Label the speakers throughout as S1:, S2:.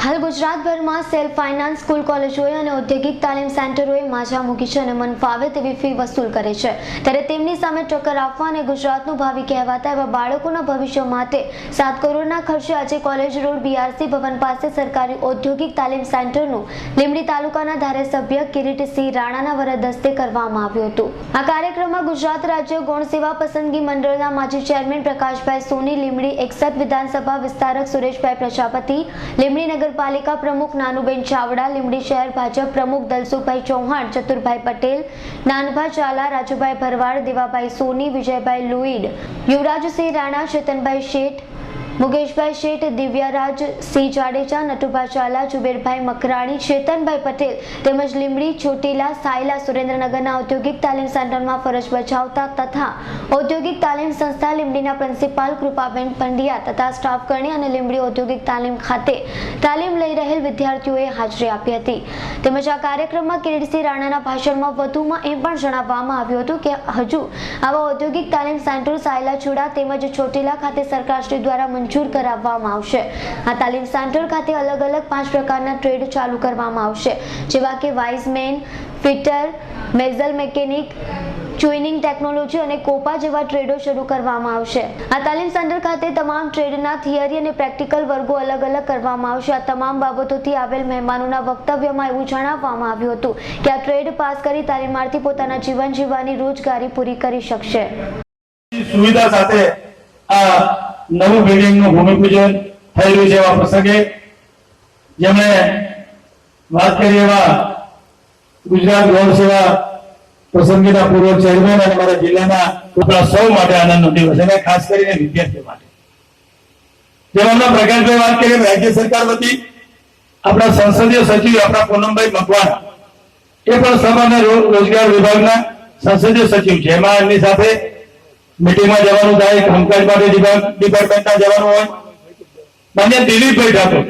S1: હાલ ગુજરાતભરમાં self finance school કોલેજોએ અને ઔદ્યોગિક તાલીમ સેન્ટરોએ માજા મૂકી છે અને મન ફાવે તેવી ફી વસૂલ કરે છે. ત્યારે તેમની સામે ટક્કર આપવા અને ગુજરાતનું ભાવિ કહેવાતા એવા બાળકોના ભવિષ્ય માટે સાત કરોડના ખર્ચે આજે કોલેજ રોડ બીઆરસી ભવન પાસે સરકારી ઔદ્યોગિક તાલીમ સેન્ટરનું લીંબડી તાલુકાના ધારાસભ્ય કિરીટસિંહ રાણાના વરદ હસ્તે કરવામાં આવ્યું હતું. આ કાર્યક્રમમાં ગુજરાત રાજ્ય ગૌણ સેવા પસંદગી મંડળના માજી ચેરમેન પ્રકાશભાઈ સોની, લીંબડી એકસઠ વિધાનસભા વિસ્તારક સુરેશભાઈ પ્રજાપતિ, લીંબડી નગરપાલિકા પ્રમુખ નાનુબેન ચાવડા લીંબડી શહેર ભાજપ પ્રમુખ દલસુભાઈ ચૌહાણ, ચતુરભાઈ પટેલ નાનભા ચાલા રાજુભાઈ ભરવાડ, દેવાભાઈ સોની, વિજયભાઈ લુઈડ, યુવરાજસિંહ રાણા, ચેતનભાઈ શેઠ મુકેશભાઈ શેઠ, દિવ્યારાજ, સિંહ જાડેજા, નટુભા ચાલા જુબેરભાઈ મકરાણી, ચેતનભાઈ પટેલ તેમજ લીમડી ચોટીલા, સાયલા સુરેન્દ્રનગરના ઔદ્યોગિક તાલીમ સેન્ટરમાં ફરજ બજાવતા તથા ઔદ્યોગિક તાલીમ સંસ્થા લીમડીના પ્રિન્સિપાલ કૃપાબેન પંડ્યા તથા સ્ટાફ અને લીમડી ઔદ્યોગિક તાલીમ ખાતે તાલીમ લઈ રહેલ વિદ્યાર્થીઓએ હાજરી આપી હતી. તેમજ આ કાર્યક્રમમાં કિરીટસિંહ રાણાના ભાષણમાં વધુમાં એમ પણ જણાવવામાં આવ્યું હતું કે, હજુ આવા ઔદ્યોગિક તાલીમ સેન્ટર સાયલા છોડા તેમજ ચોટીલા ખાતે સરકારશ્રી દ્વારા કરાવવામાં આવશે. આ તાલીમ સેન્ટર ખાતે અલગ અલગ પાંચ પ્રકારના ટ્રેડ ચાલુ કરવામાં આવશે. જેવા કે વાઇઝમેન, ફિટર, મેઝલ મેકેનિક ચુઇનિંગ ટેકનોલોજી અને કોપા જેવા ટ્રેડો શરૂ કરવામાં આવશે. આ તાલીમ સેન્ટર ખાતે તમામ ટ્રેડના થિયરી અને પ્રેક્ટિકલ વર્ગો અલગ અલગ કરવામાં આવશે. આ તમામ બાબતોથી આવેલ મહેમાનોના વક્તવ્યમાં એવું જણાવવામાં આવ્યું હતું કે આ ટ્રેડ પાસ કરી તાલીમાર્થી પોતાના જીવન જીવવાની રોજગારી પૂરી કરી શકશે.
S2: સુવિધા સાથે નવું બિલ્ડિંગનું ભૂમિપૂજન થઈ રહ્યું છે એવા પ્રસંગે. જેમણે વાત કરી એવા ગુજરાત ગૌણ સેવા પ્રસંગીના પૂર્વ ચેરમેન અને મારા જિલ્લાના આપણા સૌ માટે આનંદનો દિવસ અને ખાસ કરીને વિદ્યાર્થીઓ માટે. જેમ પ્રકાશભાઈ વાત કરી રાજ્ય સરકાર વતી આપણા સંસદીય સચિવ આપણા પૂનમભાઈ મકવાણા એ પણ શ્રમ રોજગાર વિભાગના સંસદીય સચિવ છે. એમાં એમની સાથે મીટિંગમાં જવાનું થાય કામકાજ માટે ડિપાર્ટમેન્ટમાં જવાનું હોય. માન્ય દિલીપભાઈ ઠાકોર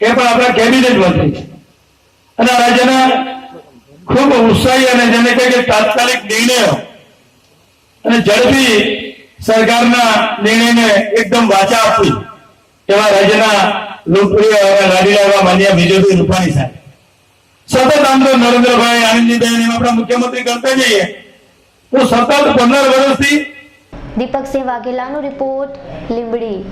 S2: એ પણ આપણા કેબિનેટ મંત્રી અને રાજ્યના ખૂબ ઉત્સાહી અને જેને કહે કે તાત્કાલિક નિર્ણયો અને ઝડપી સરકારના નિર્ણયને એકદમ વાચા આપવી એવા રાજ્યના લોકપ્રિય અને લાડીલા એવા માન્ય વિજયભાઈ રૂપાણી સાહેબ. સતત આમ નરેન્દ્રભાઈ આનંદજીભાઈ આપણા મુખ્યમંત્રી કરતા જઈએ. તો સતત પંદર વર્ષથી
S1: દીપકસિંહ વાઘેલાનો રિપોર્ટ લીંબડી.